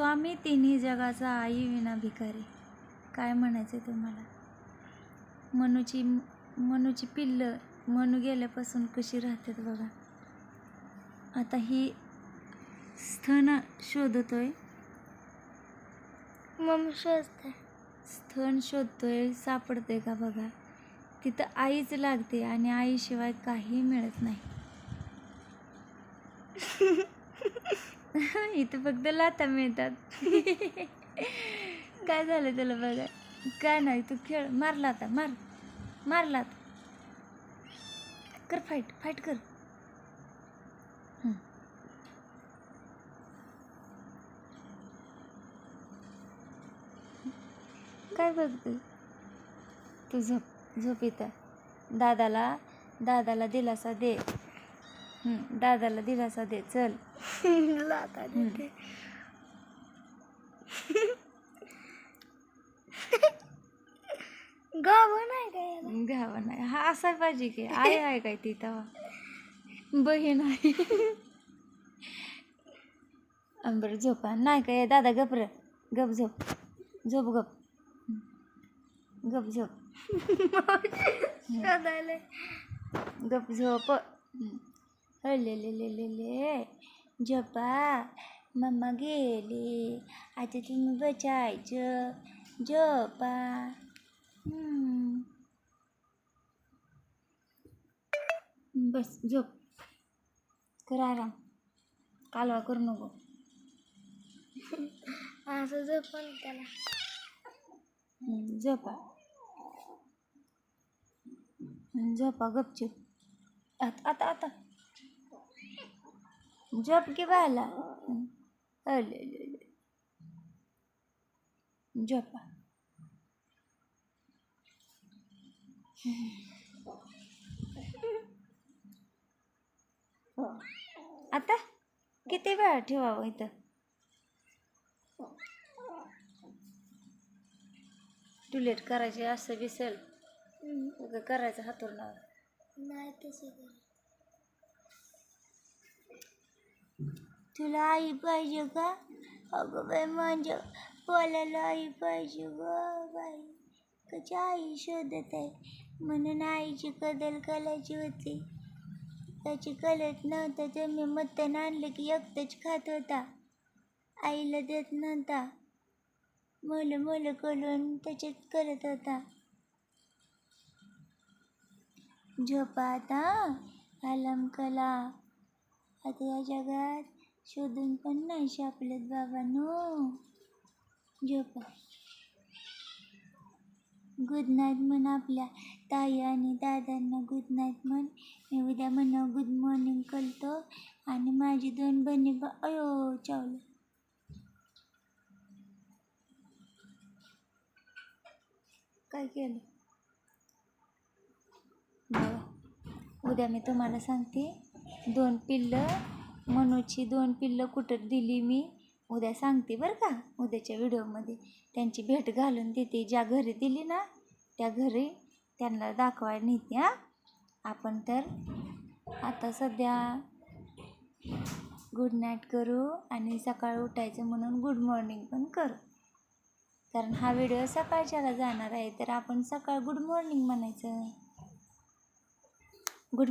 स्वामी तिन्ही जगाचा आई विना भिकारी काय म्हणायचं तुम्हाला? मनूची मनूची पिल्लं मनू गेल्यापासून कशी राहतात बघा. आता ही स्थन शोधतोय. मम्मी शोधते स्थन शोधतोय सापडतंय का बघा. तिथं आईच लागते आणि आईशिवाय काही मिळत नाही. इथं फक्त लाता मिळतात. काय झालं त्याला बघा? काय नाही तू खेळ. मारला आता मार. मारला आता कर फाईट फाईट कर. काय बघते तू झोप झोप इथं. दादाला दादाला दिलासा दे. दादाला दिलासा दे चल. देते गाव नाही काय नाही. हा असाय पाहिजे की आई आहे काय ती तेव्हा? बहीण आहे. बरं झोपा. नाही काय दादा गप र. गप झोप. झोप गप. गप झोप. गप झोप. ले ले ले ले ले. झोपा मम्मा गेली. आता तुम्ही बचायचं हम्म. बस झोप. कर आराम. कालवा करू नको. असं झोपण त्याला. झोपा. झोपा गपचूप. आता आता आता. झोप की बायला हम्म. अले ले ले. झोपा आता किती वेळा ठेवावं इथं? टुलेट करायचे असं बिसेल उगा करायचं हातून नाही तसं तुला आई पाहिजे का अगं बाई म्हणजे बोलायला आई पाहिजे ग बाई कशी आई शोधत आहे म्हणून आईची करायची होती त्याची कलत नव्हतं ते मी मटण आणलं की एकटंच खात होता। आईला देत नव्हता। मुलं मुलं करून त्याच्यात करत होता। झोपा आता, आलम कला. आता या जगात शोधून पण नाही सापलेत बाबांनो. झोपा गुड नाईट म्हण आपल्या ताई आणि दादांना गुड नाईट म्हण. मी उद्या म्हणा गुड मॉर्निंग करतो. आणि माझी दोन बहिणी बा अयो चावलं. काय केलं? बरं उद्या मी तुम्हाला सांगते. दोन पिल्लं मनूची दोन पिल्लं कुठं दिली मी उद्या सांगते बरं का उद्याच्या व्हिडिओमध्ये. त्यांची भेट घालून देते ज्या घरी दिली ना त्या घरी त्यांना दाखवायला नेते हां. आपण तर आता सध्या गुड नाईट करू आणि सकाळी उठायचं म्हणून गुड मॉर्निंग पण करू. कारण हा व्हिडिओ सकाळच्याला जाणार आहे तर आपण सकाळ गुड मॉर्निंग म्हणायचं. गुड